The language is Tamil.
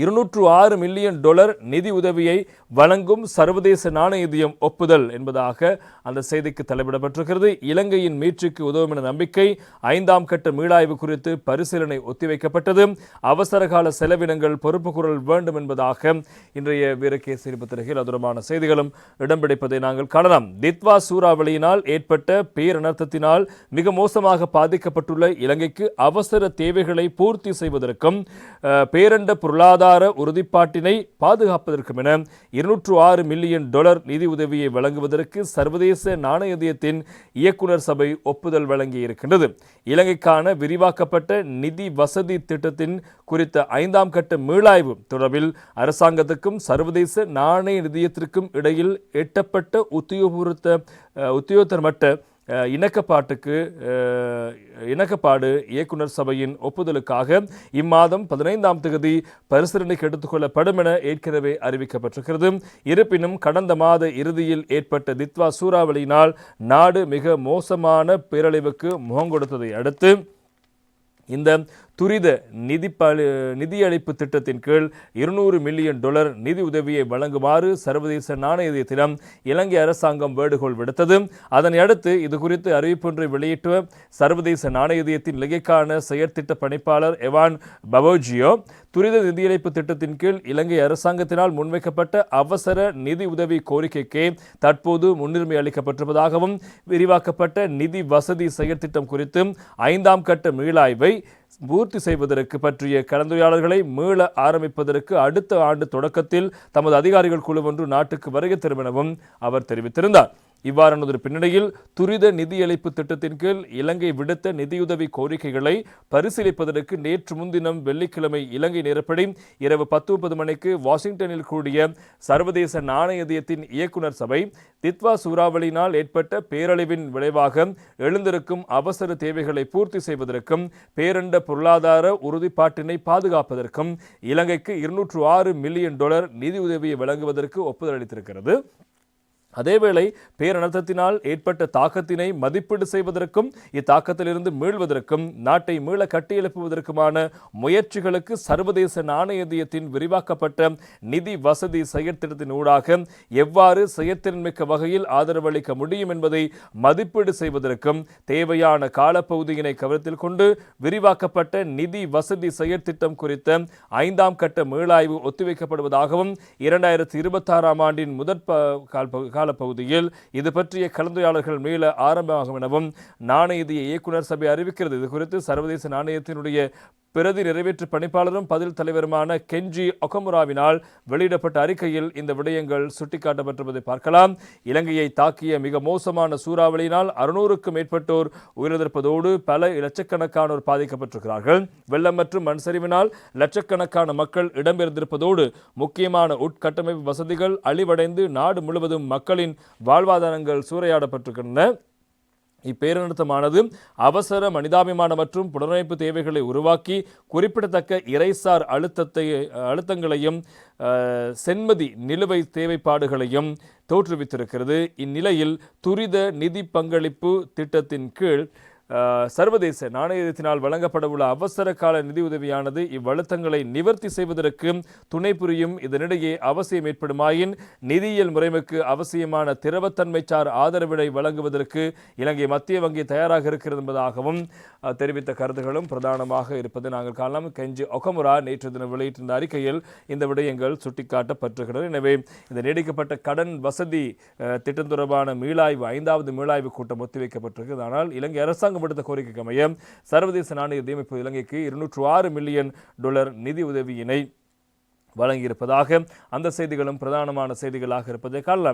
இருநூற்று ஆறு மில்லியன் டாலர் நிதி உதவியை வழங்கும் சர்வதேச நாணயதியம் ஒப்புதல் என்பதாக அந்த செய்திக்கு தலைப்பிடப்பட்டிருக்கிறது. இலங்கையின் மீட்சிக்கு உதவும் என நம்பிக்கை ஐந்தாம் கட்ட மீளாய்வு குறித்து பரிசீலனை ஒத்திவைக்கப்பட்டது. அவசரகால செலவினங்கள் பொறுப்பு குரல் வேண்டும் என்பதாக இன்றைய வீரகேசரி பத்திரிகையில் அதுரமான செய்திகளும் இடம்பிடிப்பதை நாங்கள் காணலாம். தித்வா சூறாவளியினால் ஏற்பட்ட பேரனர்த்தத்தினால் மிக மோசமாக பாதிக்கப்பட்டுள்ள இலங்கைக்கு அவசர தேவைகளை பூர்த்தி செய்வதற்கும் பேரண்ட பொருளாதார உறுதிப்பாட்டினை பாதுகாப்பதற்கும் என இருநூற்று ஆறு மில்லியன் டாலர் நிதி உதவியை வழங்குவதற்கு சர்வதேச நாணயதியத்தின் இயக்குனர் சபை ஒப்புதல் வழங்கியிருக்கின்றது. இலங்கைக்கான விரிவாக்கப்பட்ட நிதி வசதி திட்டத்தின் குறித்த ஐந்தாம் கட்ட மீளாய்வு தொடர்பில் அரசாங்கத்துக்கும் சர்வதேச நாணய நிதியத்திற்கும் இடையில் எட்டப்பட்ட உத்தியோகபூர்த்த உத்தியோகத்தர் மட்ட இணக்கப்பாட்டுக்கு இணக்கப்பாடு இயக்குனர் சபையின் ஒப்புதலுக்காக இம்மாதம் பதினைந்தாம் தேதி பரிசீலனைக்கு எடுத்துக்கொள்ளப்படும் என ஏற்கனவே அறிவிக்கப்பட்டிருக்கிறது. இருப்பினும் கடந்த மாத இறுதியில் ஏற்பட்ட தித்வா சூறாவளியினால் நாடு மிக மோசமான பேரழிவுக்கு முகம் கொடுத்ததை அடுத்து இந்த துரித நிதி நிதியளிப்பு திட்டத்தின் கீழ் இருநூறு மில்லியன் டாலர் நிதி உதவியை வழங்குமாறு சர்வதேச நாணயத்திடம் இலங்கை அரசாங்கம் வேண்டுகோள் விடுத்தது. அதனை அடுத்து இது குறித்து அறிவிப்பொன்றை வெளியிட்ட சர்வதேச நாணயத்தின் இலங்கைக்கான செயற்திட்ட பணிப்பாளர் எவான் பவோஜியோ துரித நிதியளிப்பு திட்டத்தின் கீழ் இலங்கை அரசாங்கத்தினால் முன்வைக்கப்பட்ட அவசர நிதி உதவி கோரிக்கைக்கே தற்போது முன்னுரிமை அளிக்கப்பட்டிருப்பதாகவும் விரிவாக்கப்பட்ட நிதி வசதி செயற்திட்டம் குறித்து ஐந்தாம் கட்ட மீளாய்வை பூர்த்தி செய்வதற்கு பற்றிய கலந்துரையாடல்களை மீள ஆரம்பிப்பதற்கு அடுத்த ஆண்டு தொடக்கத்தில் தமது அதிகாரிகள் குழு ஒன்று நாட்டுக்கு வருகை தரும் எனவும் அவர் தெரிவித்திருந்தார். இவ்வாறானதொரு பின்னணியில் துரித நிதியளிப்பு திட்டத்தின் கீழ் இலங்கை விடுத்த நிதியுதவி கோரிக்கைகளை பரிசீலிப்பதற்கு நேற்று முன்தினம் வெள்ளிக்கிழமை இலங்கை நேரப்படி இரவு பத்து முப்பது மணிக்கு வாஷிங்டனில் கூடிய சர்வதேச நாணயத்தின் இயக்குனர் சபை தித்வா சூறாவளியினால் ஏற்பட்ட பேரழிவின் விளைவாக எழுந்திருக்கும் அவசர தேவைகளை பூர்த்தி செய்வதற்கும் பேரண்ட பொருளாதார உறுதிப்பாட்டினை பாதுகாப்பதற்கும் இலங்கைக்கு இருநூற்று ஆறு மில்லியன் டாலர் நிதி உதவியை வழங்குவதற்கு ஒப்புதல் அளித்திருக்கிறது. அதேவேளை பேரனர்த்தத்தினால் ஏற்பட்ட தாக்கத்தினை மதிப்பீடு செய்வதற்கும் இத்தாக்கத்திலிருந்து மீள்வதற்கும் நாட்டை மீள கட்டியெழுப்புவதற்குமான முயற்சிகளுக்கு சர்வதேச நாணயத்தின் விரிவாக்கப்பட்ட நிதி வசதி செயற்திட்டத்தின் ஊடாக எவ்வாறு செயற்திறன்மிக்க வகையில் ஆதரவளிக்க முடியும் என்பதை மதிப்பீடு செய்வதற்கும் தேவையான காலப்பகுதியினை கவனத்தில் கொண்டு விரிவாக்கப்பட்ட நிதி வசதி செயற்திட்டம் குறித்த ஐந்தாம் கட்ட மீளாய்வு ஒத்திவைக்கப்படுவதாகவும் இரண்டாயிரத்தி இருபத்தாறாம் ஆண்டின் முதற் கால் காலப்பகுதியில் இது பற்றிய கலந்துரையாடல்கள் மீள ஆரம்பமாகும் எனவும் நாணயதிய இயக்குநர் சபை அறிவிக்கிறது. இது குறித்து சர்வதேச நாணயத்தினுடைய பிரதி நிறைவேற்று பணிப்பாளரும் பதில் தலைவருமான கெஞ்சி ஒகமுராவினால் வெளியிடப்பட்ட அறிக்கையில் இந்த விடயங்கள் சுட்டிக்காட்டப்பட்டிருப்பதை பார்க்கலாம். இலங்கையை தாக்கிய மிக மோசமான சூறாவளியினால் அறுநூறுக்கும் மேற்பட்டோர் உயிரிழந்திருப்பதோடு பல லட்சக்கணக்கானோர் பாதிக்கப்பட்டிருக்கிறார்கள். வெள்ளம் மற்றும் மண் சரிவினால் லட்சக்கணக்கான மக்கள் இடம்பெயர்ந்திருப்பதோடு முக்கியமான உட்கட்டமைப்பு வசதிகள் அழிவடைந்து நாடு முழுவதும் மக்களின் வாழ்வாதாரங்கள் சூறையாடப்பட்டிருக்கின்றன. இப்பேரழுத்தமானது அவசர மனிதாபிமான மற்றும் புனரமைப்பு தேவைகளை உருவாக்கி குறிப்பிடத்தக்க இறைசார் அழுத்தத்தை அழுத்தங்களையும் செண்மதி சென்மதி நிலுவை தேவைப்பாடுகளையும் தோற்றுவித்திருக்கிறது. இந்நிலையில் துரித நிதி பங்களிப்பு திட்டத்தின் கீழ் சர்வதேச நாணயத்தினால் வழங்கப்படவுள்ள அவசர கால நிதியுதவியானது இவ்வழுத்தங்களை நிவர்த்தி செய்வதற்கு துணை புரியும். இதனிடையே அவசியம் ஏற்படுமாயின் நிதியியல் முறைமைக்கு அவசியமான திரவத்தன்மை சார் ஆதரவினை வழங்குவதற்கு இலங்கை மத்திய வங்கி தயாராக இருக்கிறது என்பதாகவும் தெரிவித்த கருத்துகளும் பிரதானமாக இருப்பதை நாங்கள் காணலாம். கெஞ்சி ஒகமுரா நேற்று தினம் வெளியிட்டிருந்த அறிக்கையில் இந்த விடயங்கள் சுட்டிக்காட்டப்பட்டிருக்கிறது. எனவே இந்த நீடிக்கப்பட்ட கடன் வசதி திட்டம் தொடர்பான மீளாய்வு ஐந்தாவது மீளாய்வு கூட்டம் ஒத்திவைக்கப்பட்டிருக்கிறது. ஆனால் இலங்கை அரசாங்கம் விடுத்த கோரிக்கைக்கு அமைய சர்வதேச நாணய நியமிப்பு இலங்கைக்கு இருநூற்று ஆறு மில்லியன் டாலர் நிதி உதவியினை வழங்கியிருப்பதாக அந்த செய்திகளும் பிரதானமான செய்திகளாக இருப்பதை காணலாம்.